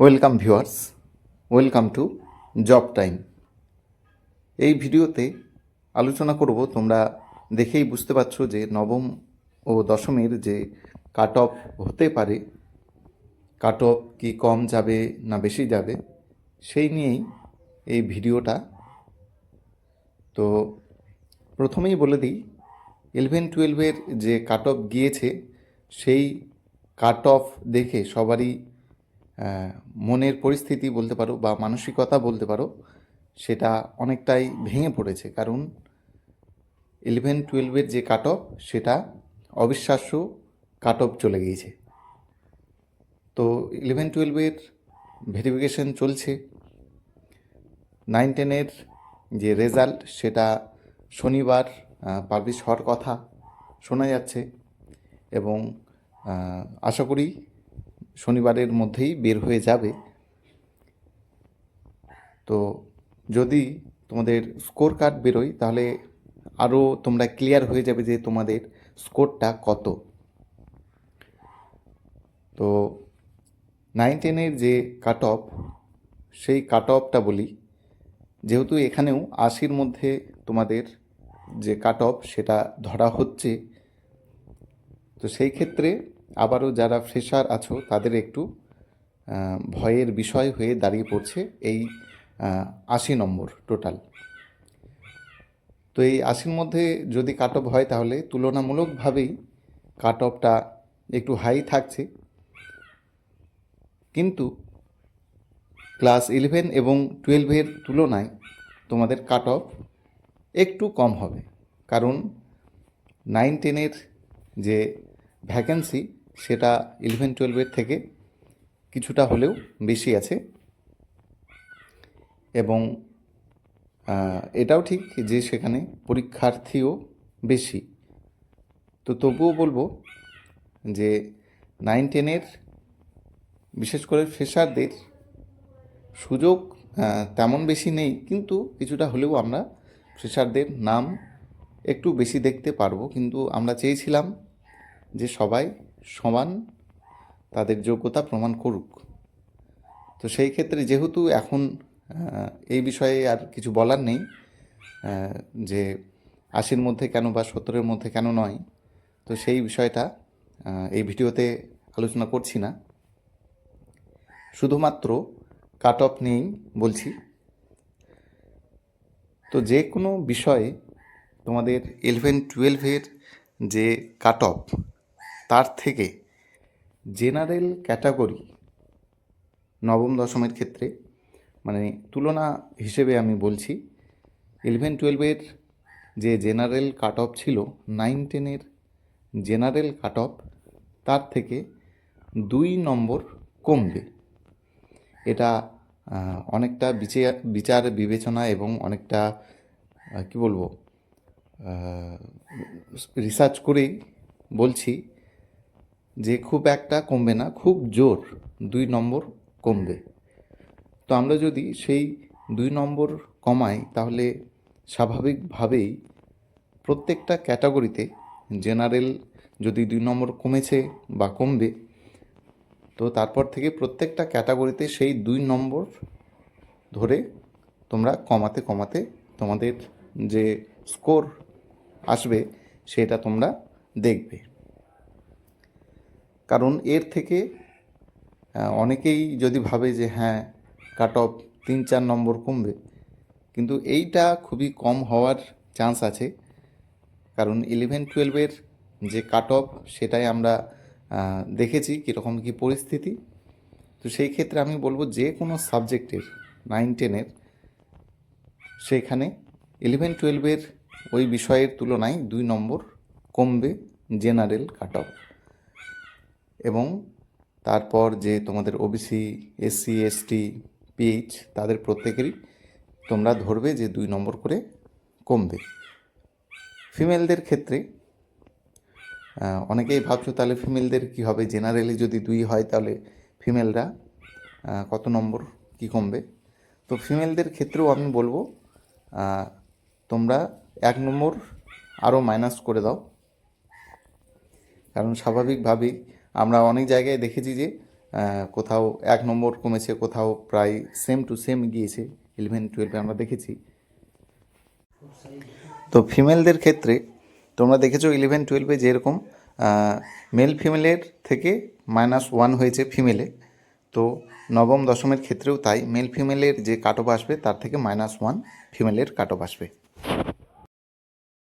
Welcome viewers welcome to job time এই ভিডিওতে আলোচনা করব, তোমরা দেখেই বুঝতে পারছ যে নবম ও দশমের যে কাট অফ হতে পারে কাট অফ কি কম যাবে না বেশি যাবে, সেই নিয়েই এই ভিডিওটা। তো প্রথমেই বলে দিই ইলেভেন টুয়েলভের যে কাট অফ গিয়েছে, সেই কাট অফ দেখে সবারই মনের পরিস্থিতি বলতে পারো বা মানসিকতা বলতে পারো, সেটা অনেকটাই ভেঙে পড়েছে। কারণ ইলেভেন টুয়েলভের যে কাট অফ সেটা অবিশ্বাস্য কাট অফ চলে গিয়েছে। তো ইলেভেন টুয়েলভের ভেরিফিকেশন চলছে। নাইন টেনের যে রেজাল্ট সেটা শনিবার পাবলিশ হওয়ার কথা শোনা যাচ্ছে এবং আশা করি শনিবারের মধ্যেই বের হয়ে যাবে। তো যদি তোমাদের স্কোর কার্ড বেরোয়, তাহলে আরও তোমরা ক্লিয়ার হয়ে যাবে যে তোমাদের স্কোরটা কত। তো নাইন টেনের যে কাট অফ সেই কাট অফটা বলি। যেহেতু এখানেও আশির মধ্যে তোমাদের যে কাট অফ সেটা ধরা হচ্ছে। তো সেই ক্ষেত্রে আবারও যারা ফ্রেশার আছো, তাদের একটু ভয়ের বিষয় হয়ে দাঁড়িয়ে পড়ছে এই আশি নম্বর টোটাল। তো এই আশির মধ্যে যদি কাট অফ হয় তাহলে তুলনামূলকভাবেই কাট অফটা একটু হাই থাকছে। কিন্তু ক্লাস ইলেভেন এবং টুয়েলভের তুলনায় তোমাদের কাট অফ একটু কম হবে। কারণ নাইন টেনের যে ভ্যাকেন্সি সেটা ইলেভেন টুয়েলভের থেকে কিছুটা হলেও বেশি আছে। এবং এটাও ঠিক যে সেখানে পরীক্ষার্থীও বেশি। তো তবুও বলব যে নাইন টেনের বিশেষ করে ফ্রেশারদের সুযোগ তেমন বেশি নেই, কিন্তু কিছুটা হলেও আমরা ফ্রেশারদের নাম একটু বেশি দেখতে পারব। কিন্তু আমরা চেয়েছিলাম যে সবাই সমান, তাদের যোগ্যতা প্রমাণ করুক। তো সেই ক্ষেত্রে যেহেতু এখন এই বিষয়ে আর কিছু বলার নেই যে আশির মধ্যে কেন বা সত্তরের মধ্যে কেন নয়, তো সেই বিষয়টা এই ভিডিওতে আলোচনা করছি না। শুধুমাত্র কাট অফ নিয়েই বলছি। তো যে কোনো বিষয়ে তোমাদের ইলেভেন টুয়েলভের যে কাট অফ তার থেকে জেনারেল ক্যাটাগরি নবম দশমের ক্ষেত্রে মানে তুলনা হিসেবে আমি বলছি ইলেভেন টুয়েলভের যে জেনারেল কাট অফ ছিল নাইন টেনের জেনারেল কাট অফ তার থেকে দুই নম্বর কমবে। এটা অনেকটা বিচার বিচার, বিবেচনা এবং অনেকটা কি বলব রিসার্চ করেই বলছি যে খুব একটা কমবে না, খুব জোর দুই নম্বর কমবে। তো আমরা যদি সেই দুই নম্বর কমাই, তাহলে স্বাভাবিকভাবেই প্রত্যেকটা ক্যাটাগরিতে জেনারেল যদি দুই নম্বর কমেছে বা কমবে, তো তারপর থেকে প্রত্যেকটা ক্যাটাগরিতে সেই দুই নম্বর ধরে তোমরা কমাতে কমাতে তোমাদের যে স্কোর আসবে, সেটা তোমরা দেখবে। কারণ এর থেকে অনেকেই যদি ভাবে যে হ্যাঁ কাট অফ তিন চার নম্বর কমবে, কিন্তু এইটা খুবই কম হওয়ার চান্স আছে। কারণ ইলেভেন টুয়েলভের যে কাট অফ সেটাই আমরা দেখেছি কীরকম কী পরিস্থিতি। তো সেই ক্ষেত্রে আমি বলব যে কোনো সাবজেক্টের নাইন টেনের সেইখানে ইলেভেন টুয়েলভের ওই বিষয়ের তুলনায় দুই নম্বর কমবে জেনারেল কাট অফ এবং তারপর যে তোমাদের ওবিসি এসসি এসটি পিএইচ তাদের প্রত্যেকেরই তোমরা ধরবে যে দুই নম্বর করে কমবে। ফিমেলদের ক্ষেত্রে অনেকেই ভাবছ তাহলে ফিমেলদের কী হবে? জেনারেলি যদি দুই হয় তাহলে ফিমেলরা কত নম্বর কি কমবে? তো ফিমেলদের ক্ষেত্রেও আমি বলব তোমরা এক নম্বর আরও মাইনাস করে দাও। কারণ স্বাভাবিকভাবেই আমরা অনেক জায়গায় দেখেছি যে কোথাও এক নম্বর কমেছে, কোথাও প্রায় সেম টু সেম গিয়েছে ইলেভেন টুয়েলভে আমরা দেখেছি। তো ফিমেলদের ক্ষেত্রে তোমরা দেখেছ ইলেভেন টুয়েলভে যেরকম মেল ফিমেলের থেকে মাইনাস ওয়ান হয়েছে ফিমেলে তো নবম, দশমের ক্ষেত্রেও তাই মেল ফিমেলের যে কাট অফ আসবে, তার থেকে মাইনাস ওয়ান ফিমেলের কাট অফ আসবে।